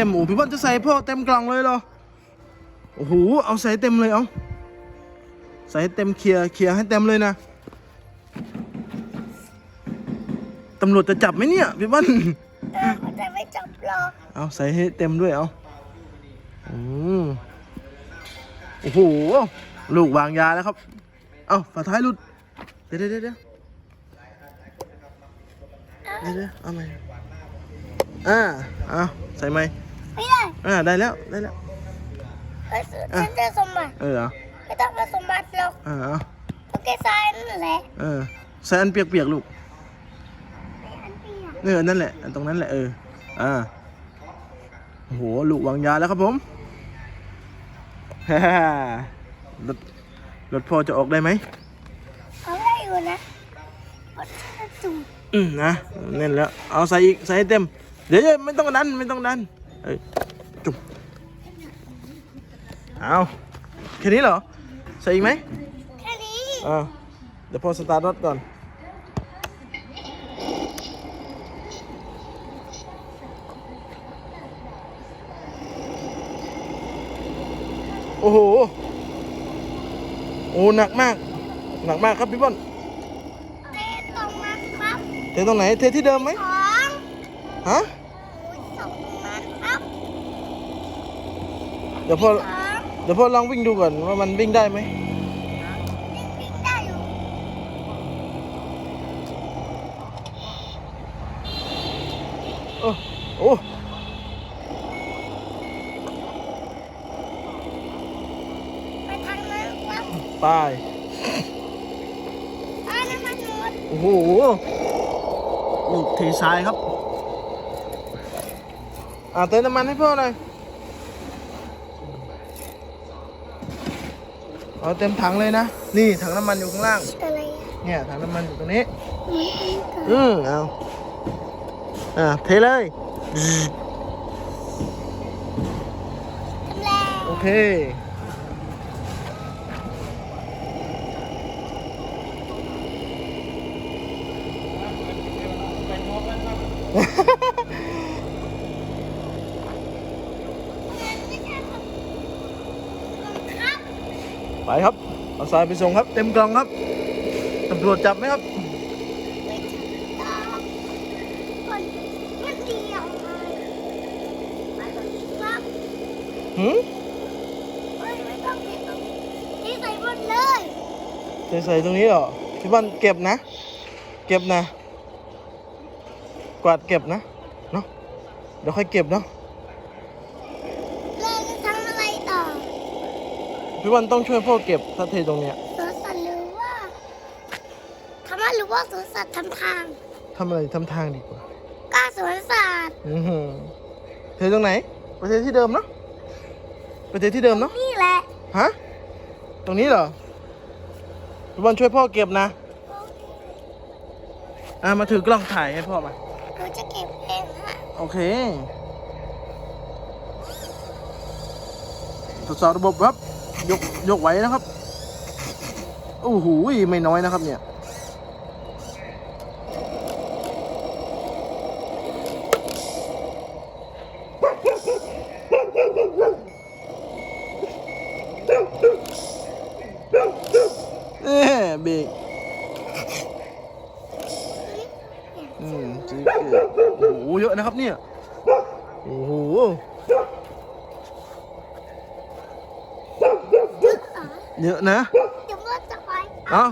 ต็มโอ้พี่บอลจะใส่พ่อเต็มกล่องเลยเหรอ โอ้โห เอาใส่เต็มเลยเอาใส่ให้เต็มเคลียร์เคลียร์ให้เต็มเลยนะ ตำรวจจะจับไหมเนี่ยพี่บอลเออมันจะไม่จับหรอก เอาใส่ให้เต็มด้วยเอาอืมโอ้โห ลูกวางยาแล้วครับ เอาฝาท้ายหลุด เดี๋ยวเดี๋ยวเดี๋ยวเดี๋ยวเดี๋ยวเดี๋ยวเอาไหมอ่า เอาใส่ไหม ไม่ได้อ่าได้แล้วได้แล้วเออฉันจะสมบัติเออเอาไม่ต้องมาสมบัติหรอกอ่าเอาโอเคทรายนั่นแหละเออใส่อันเปียกๆลูกไอ้อันเปียกเออนั่นแหละอันตรงนั้นแหละเอออ่าโอ้โหลูกวางยาแล้วครับผมฮ่าฮ่ารถรถพ่อจะออกได้ไหมเอาได้อยู่นะเพราะฉันจะจุ่มอืมนะแน่นแล้วเอาใส่อีกใส่ให้เต็ม เดี๋ยวๆไม่ต้องดันไม่ต้องดัน เอ้ยจุ่มเอาแค่นี้เหรอ ใส่อีกไหมแค่นี้อ่าเดี๋ยวพ่อสตาร์ทรถก่อน โอ้โห โอ้หนักมาก หนักมากครับพี่บอลเตะตรงนั้นครับ เทตรงไหน เทที่เดิมไหมสองฮะ อุ้ยสองตรงนั้นครับ เดี๋ยวพ่อสองเดี๋ยวพ่อลองวิ่งดูก่อนว่ามันวิ่งได้ไหมวิ่งได้อยู่โอ้โอ้ไปทางนั้นครับตายถ้าน้ำมันหมดโอ้โหลูกเททรายครับ อ่าเติมน้ำมันให้พ่อหน่อย เอาเต็มถังเลยนะ นี่ถังน้ำมันอยู่ข้างล่าง อะไรอะเนี่ยถังน้ำมันอยู่ตรงนี้นี่อีกอะอืมเอาอ่าเทเลย ทำแล้ว โอเค ไปครับ เอาทรายไปส่งครับ เต็มกล่องครับตำรวจจับไหมครับไม่ถึงดอกมันมันเดียวเลยมาตรงนี้ครับหืมเฮ้ยไม่ต้องเก็บตรงนี้นี่ใส่หมดเลยเทใส่ตรงนี้เหรอพี่บ้านเก็บนะ เก็บนะ กวาดเก็บนะ เนาะเดี๋ยวค่อยเก็บเนาะ เราจะทำอะไรต่อ พี่วันต้องช่วยพ่อเก็บถ้าเทตรงเนี้ยสวนสัตว์หรือว่าทำไมหรือว่าสวนสัตว์ทำทางทำอะไรทำทางดีกว่ากล้าสวนสัตว์อือหือเทตรงไหนไปเทที่เดิมเนาะไปเทที่เดิมเนาะนี่แหละฮะตรงนี้เหรอพี่วันช่วยพ่อเก็บนะอ่ามาถือกล้องถ่ายให้พ่อมาหนูจะเก็บเองฮะโอเคตรวจสอบระบบครับ ยกยกไหวนะครับโอ้โหไม่น้อยนะครับเนี่ยเอ๊เบรกอืมจีเกตโอ้โหเยอะนะครับเนี่ย โอ้โห เยอะนะเดี๋ยวก็จะไป เอ้า